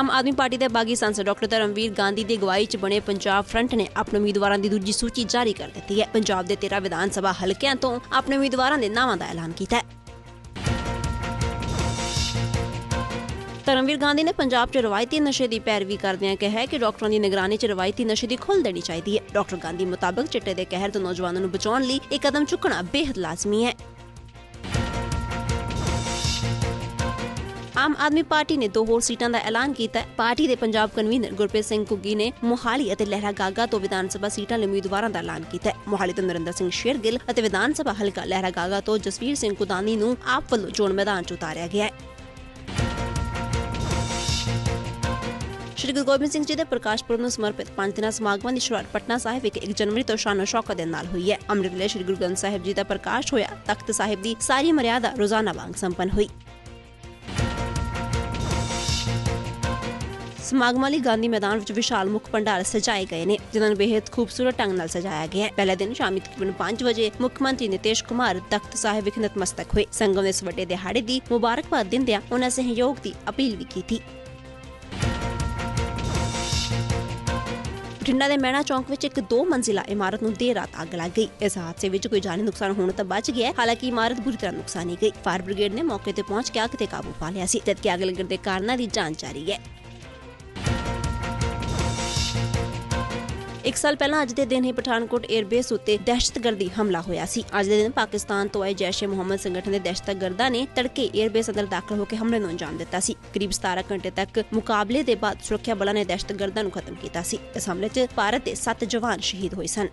Aam Aadmi party ਦੇ ਬਾਗੀ ਸੰਸਦ ਡਾਕਟਰ ਧਰਮਵੀਰ ਗਾਂਧੀ ਦੀ ਅਗਵਾਈ 'ਚ ਬਣੇ ਪੰਜਾਬ ਫਰੰਟ ਨੇ ਆਪਣੇ ਉਮੀਦਵਾਰਾਂ ਦੀ ਦੂਜੀ ਸੂਚੀ ਜਾਰੀ ਕਰ ਦਿੱਤੀ ਹੈ। ਪੰਜਾਬ ਦੇ 13 ਵਿਧਾਨ ਸਭਾ ਹਲਕਿਆਂ ਤੋਂ ਆਪਣੇ ਉਮੀਦਵਾਰਾਂ ਦੇ ਨਾਵਾਂ ਦਾ ਐਲਾਨ ਕੀਤਾ ਹੈ। ਧਰਮਵੀਰ ਗਾਂਧੀ ਨੇ ਪੰਜਾਬ 'ਚ ਰਵਾਇਤੀ ਨਸ਼ੇ ਦੀ ਪੈਰਵੀ ਕਰਦਿਆਂ ਕਿਹਾ ਕਿ ਡਾਕਟਰਾਂ ਦੀ ਨਿਗਰਾਨੀ 'ਚ ਰਵਾਇਤੀ ਨਸ਼ੇ ਦੀ ਖੁੱਲ੍ਹ ਦੇਣੀ ਚਾਹੀਦੀ ਹੈ। ਡਾਕਟਰ ਗਾਂਧੀ ਮੁਤਾਬਕ ਚਿੱਟੇ ਦੇ ਕਹਿਰ ਤੋਂ ਨੌਜਵਾਨਾਂ ਨੂੰ ਬਚਾਉਣ ਲਈ ਇਹ ਕਦਮ ਚੁੱਕਣਾ ਬੇहद ਲਾਜ਼ਮੀ ਹੈ। ਆਮ ਆਦਮੀ ਪਾਰਟੀ ਨੇ ਦੋ ਹੋਰ ਸੀਟਾਂ ਦਾ ਐਲਾਨ ਕੀਤਾ ਹੈ। ਪਾਰਟੀ ਦੇ ਪੰਜਾਬ ਕਨਵੀਨਰ ਗੁਰਪ੍ਰੀਤ ਸਿੰਘ ਕੁੱਗੀ ਨੇ ਮੋਹਾਲੀ ਅਤੇ ਲਹਿਰਾਗਾਗਾ ਤੋਂ ਵਿਧਾਨ ਸਭਾ ਸੀਟਾਂ ਲਈ ਉਮੀਦਵਾਰਾਂ ਦਾ ਐਲਾਨ ਕੀਤਾ ਹੈ। ਮੋਹਾਲੀ ਤੋਂ ਨਰਿੰਦਰ ਸਿੰਘ ਸ਼ੇਰਗਿੱਲ ਅਤੇ ਵਿਧਾਨ ਸਭਾ ਹਲਕਾ ਲਹਿਰਾ ਤੋਂ ਜਸਵੀਰ ਸਿੰਘ ਕੁਦਾਨੀ ਨੂੰ ਆਪ ਵੱਲੋਂ ਚੋਣ ਮੈਦਾਨ 'ਚ ਉਤਾਰਿਆ ਗਿਆ ਹੈ। ਸ਼੍ਰੀ ਗੁਰੂ ਗੋਬਿੰਦ ਸਿੰਘ ਜੀ ਦੇ ਪ੍ਰਕਾਸ਼ ਪੁਰਬ ਨੂੰ ਸਮਰਪਿਤ ਪੰਜ ਦਿਨਾਂ ਸਮਾਗਮਾਂ ਦੀ ਸ਼ੁਰੂਆਤ ਪਟਨਾ ਸਾਹਿਬ ਵਿਖੇ 1 ਜਨਵਰੀ ਤੋਂ ਸ਼ਾਨੋ ਸ਼ੌਕਤ ਦੇ ਨਾਲ ਹੋਈ ਹੈ। ਅੰਮ੍ਰਿਤ ਵੇਲੇ ਸ਼੍ਰੀ ਗੁਰੂ ਗ੍ਰੰਥ ਸਾਹਿਬ ਜੀ ਦਾ ਪ੍ਰਕਾਸ਼ ਹੋਇਆ। ਤਖਤ ਸਾਹਿਬ ਦੀ ਸਾਰੀ ਮਰਿਆਦਾ ਰੋਜ਼ਾਨਾ ਵਾਂਗ ਸੰਪੰਨ ਹੋਈ। ਸਮਾਗਮਾਂ ਲਈ ਗਾਂਧੀ ਮੈਦਾਨ ਵਿੱਚ ਵਿਸ਼ਾਲ ਮੁੱਖ ਪੰਡਾਲ ਸਜਾਏ ਗਏ ਨੇ, ਜਿਨ੍ਹਾਂ ਨੂੰ ਬੇहद ਖੂਬਸੂਰਤ ਢੰਗ ਨਾਲ ਸਜਾਇਆ ਗਿਆ ਹੈ। ਪਹਿਲੇ ਦਿਨ ਸ਼ਾਮੀ ਤਕਰੀਬਨ 5 ਵਜੇ ਮੁੱਖ ਮੰਤਰੀ ਨਿਤੇਸ਼ ਕੁਮਾਰ ਤਖਤ ਸਾਹਿਬ ਵਿਖੇ ਨਤਮਸਤਕ ਹੋਏ। ਸੰਗਮ ਦੇ ਇਸ ਵੱਡੇ ਦਿਹਾੜੇ ਦੀ ਮੁਬਾਰਕਬਾਦ ਦਿੰਦਿਆਂ ਉਹਨਾਂ ਸਹਿਯੋਗ ਦੀ ਅਪੀਲ ਵੀ ਕੀਤੀ। ਬਠਿੰਡਾ ਦੇ ਮਹਿਣਾ ਚੌਂਕ ਵਿੱਚ ਇੱਕ ਦੋ ਮੰਜ਼ਿਲਾ ਇਮਾਰਤ ਨੂੰ ਦੇਰ ਰਾਤ ਅੱਗ ਲੱਗ ਗਈ। ਇਸ ਹਾਦਸੇ ਵਿੱਚ ਕੋਈ ਜਾਨੀ ਨੁਕਸਾਨ ਹੋਣ ਤੋਂ ਬਚ ਗਿਆ ਹਾਲਾਂਕਿ ਇਮਾਰਤ ਬੁਰੀ ਤਰ੍ਹਾਂ ਨੁਕਸਾਨੀ ਗਈ। ਫਾਇਰ ਬ੍ਰਿਗੇਡ ਨੇ ਮੌਕੇ ਤੇ ਪਹੁੰਚ ਕੇ ਅੱਗ ਤੇ ਕਾਬੂ ਪਾ ਲਿਆ ਸੀ, ਜਦਕਿ ਅੱਗ ਲੱਗਣ ਦੇ ਕਾਰਨਾਂ ਦੀ ਜਾਂਚ ਜਾਰੀ ਹੈ। ਇੱਕ ਸਾਲ ਪਹਿਲਾਂ ਅੱਜ ਦੇ ਦਿਨ ਹੀ ਪਠਾਨਕੋਟ 에ਅਰਬੇਸ ਉੱਤੇ ਦਹਿਸ਼ਤਗਰਦੀ ਹਮਲਾ ਹੋਇਆ ਸੀ। ਅੱਜ ਦੇ ਦਿਨ ਪਾਕਿਸਤਾਨ ਤੋਂ ਆਏ ਜੈਸ਼ ਮੁਹੰਮਦ ਸੰਗਠਨ ਦੇ ਦਹਿਸ਼ਤਗਰਦਾਂ ਨੇ ਤੜਕੇ 에ਅਰਬੇਸ ਅੰਦਰ ਦਾਖਲ ਹੋ ਕੇ ਹਮਲੇ ਨੂੰ ਅੰਜਾਮ ਦਿੱਤਾ ਸੀ। ਕਰੀਬ 17 ਘੰਟੇ ਤੱਕ ਮੁਕਾਬਲੇ ਦੇ ਬਾਅਦ ਸੁਰੱਖਿਆ ਬਲਾਂ ਨੇ ਦਹਿਸ਼ਤਗਰਦਾਂ ਨੂੰ ਖਤਮ ਕੀਤਾ ਸੀ। ਇਸ ਹਮਲੇ 'ਚ ਭਾਰਤ ਦੇ 7 ਜਵਾਨ ਸ਼ਹੀਦ ਹੋਏ ਸਨ।